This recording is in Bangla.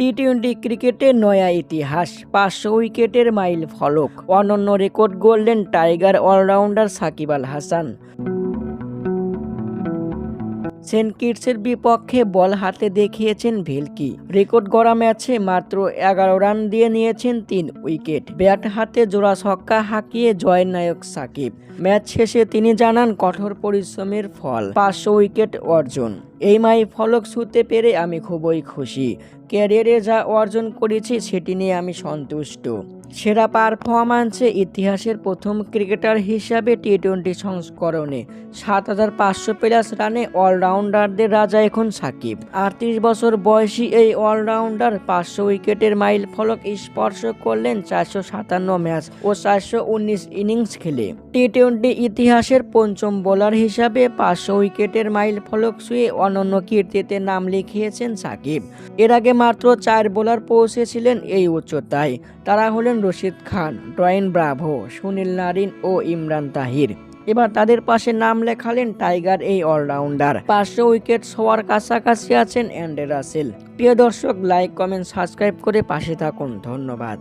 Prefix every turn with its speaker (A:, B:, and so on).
A: টি টোয়েন্টি ক্রিকেটে নয়া ইতিহাস, পাঁচশো উইকেটের মাইল ফলক। অনন্য record golden tiger allrounder Shakib Al Hasan. Saint কিটসের বিপক্ষে বল হাতে দেখিয়েছেন ভেলকি। রেকর্ড গড়া ম্যাচে মাত্র এগারো রান দিয়ে নিয়েছেন তিন উইকেট। ব্যাট হাতে জোড়া ছক্কা হাঁকিয়ে জয় নায়ক সাকিব। ম্যাচ শেষে তিনি জানান, কঠোর পরিশ্রমের ফল, পাঁচশো উইকেট অর্জন। এই মাই ফলক ছুঁতে পেরে আমি খুবই খুশি। ক্যারিয়ারে যা অর্জন করেছি, সেটি নিয়ে আমি সন্তুষ্ট। সেরা পারফরম্যান্সে ইতিহাসের প্রথম ক্রিকেটার হিসাবে টি টোয়েন্টি সংস্করণে সাত হাজার পাঁচশো প্লাস রানে অলরাউন্ডারদের রাজা এখন সাকিব। আটত্রিশ বছর বয়সী এই অলরাউন্ডার পাঁচশো উইকেটের মাইল ফলক স্পর্শ করলেন চারশো সাতান্ন ম্যাচ ও চারশো উনিশ ইনিংস খেলে। টি টোয়েন্টি ইতিহাসের পঞ্চম বোলার হিসাবে পাঁচশো উইকেটের মাইল ফলক ছুঁয়ে অনন্য কীর্তিতে নাম লিখিয়েছেন সাকিব। এর আগে মাত্র চার বোলার পৌঁছেছিলেন এই উচ্চতায়। তারা হলেন Rashid Khan, Dwayne Bravo, Sunil Narine ও ইমরান তাহির। এবার তাদের পাশে নাম লেখালেন টাইগার, এই অলরাউন্ডার। পাঁচশো উইকেট হওয়ার কাছাকাছি আছেন অ্যান্ডে রাসেল। প্রিয় দর্শক, লাইক, কমেন্ট, সাবস্ক্রাইব করে পাশে থাকুন। ধন্যবাদ।